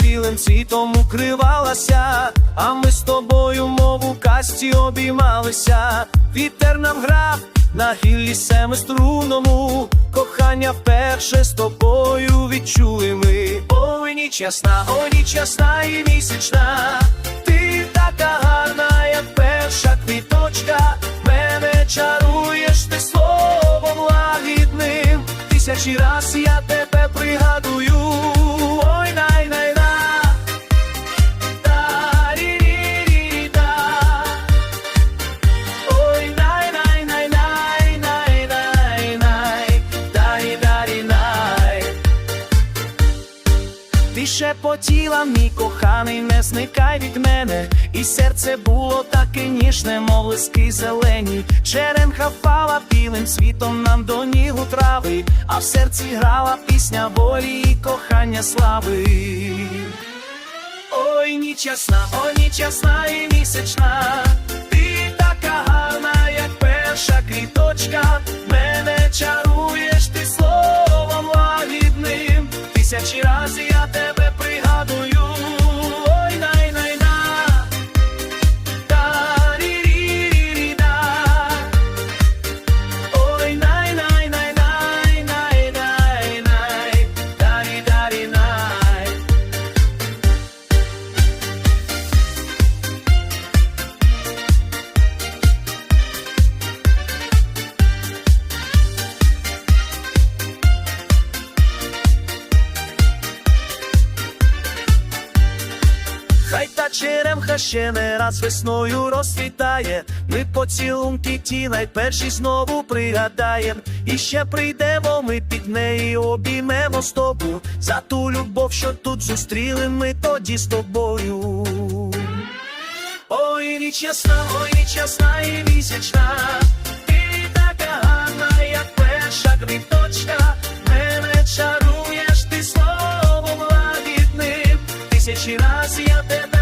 білим цвітом укривалася, а ми з тобою, мов у касті обіймалися. Вітер нам грав на гіллі семиструному, кохання вперше з тобою відчули ми. Ой, ніч ясна, ой, ніч ясна і місячна. Ти така гарна, як перша квіточка. Мене чаруєш ти словом лагідним. Тисячі раз я тебе пригадую. Шепотіла, мій коханий, не зникай від мене, і серце було таке ніжне, мов лиски зелені. Черемха впала білим світом нам до нігу трави, а в серці грала пісня волі і кохання слави. Ой, ніч ясна, ой, ніч ясна і місячна. Ти така гарна, як перша квіточка. Тисячі разів я тебе пригадую. та черемха ще не раз весною розцвітає, ми поцілунки ті найперші знову пригадаєм, і ще прийдемо, ми під неї обіймемо з тобу за ту любов, що тут зустріли ми тоді з тобою. Ой, річ ясна, ой, річ ясна і місячна, ти така гарна, як перша квіточка, мене чаруєш ти словом лагідним, тисячі раз я тебе.